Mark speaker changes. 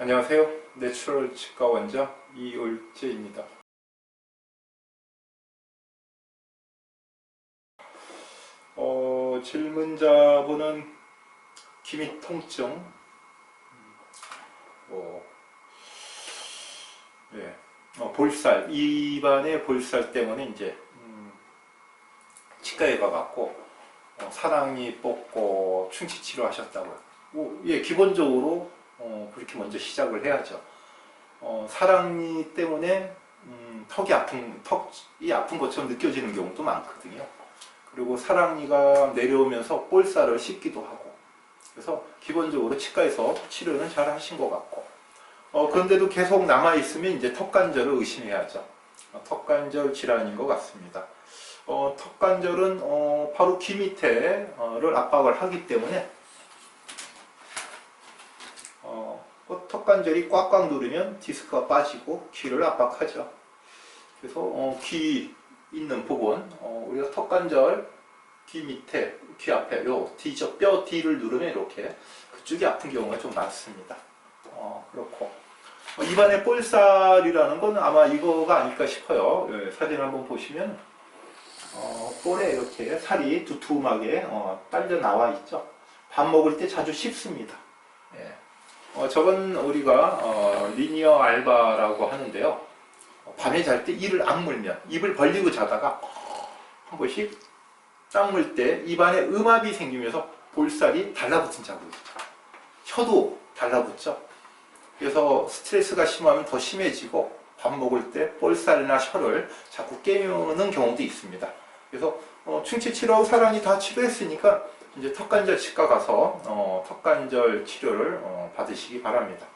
Speaker 1: 안녕하세요. 내추럴 치과 원장 이올재입니다. 어, 질문자분은 기미 통증, 음, 뭐, 예, 어, 볼살, 입안의 볼살 때문에 이제 음, 치과에 가갖고 어, 사랑니 뽑고 충치 치료하셨다고요. 뭐, 예, 기본적으로 어, 그렇게 먼저 시작을 해야죠. 어, 사랑니 때문에 음, 턱이 아픈 턱이 아픈 것처럼 느껴지는 경우도 많거든요. 그리고 사랑니가 내려오면서 볼살을 씻기도 하고 그래서 기본적으로 치과에서 치료는 잘 하신 것 같고 어, 그런데도 계속 남아 있으면 이제 턱관절을 의심해야죠. 어, 턱관절 질환인 것 같습니다. 어, 턱관절은 어, 바로 귀 밑에를 압박을 하기 때문에 어, 그 턱관절이 꽉꽉 누르면 디스크가 빠지고 귀를 압박하죠. 그래서 어, 귀 있는 부분, 어, 우리가 턱관절 귀 밑에, 귀 앞에 요 D죠. 뼈 D를 누르면 이렇게 그쪽이 아픈 경우가 좀 많습니다. 어, 그렇고 어, 입안에 볼살이라는 건 아마 이거가 아닐까 싶어요. 예, 사진 한번 보시면 어, 볼에 이렇게 살이 두툼하게 어, 딸려 나와 있죠. 밥 먹을 때 자주 씹습니다. 예. 어, 저건 우리가 어, 리니어 알바라고 하는데요. 어, 밤에 잘 때 이를 악물면 입을 벌리고 자다가 한 번씩 딱물때 입안에 음압이 생기면서 볼살이 달라붙은 자국이죠. 혀도 달라붙죠. 그래서 스트레스가 심하면 더 심해지고 밥 먹을 때 볼살이나 혀를 자꾸 깨무는 경우도 있습니다. 그래서 어, 충치 치료하고 사랑이 다 치료했으니까 이제 턱관절 치과 가서 어, 턱관절 치료를 어, 받으시기 바랍니다.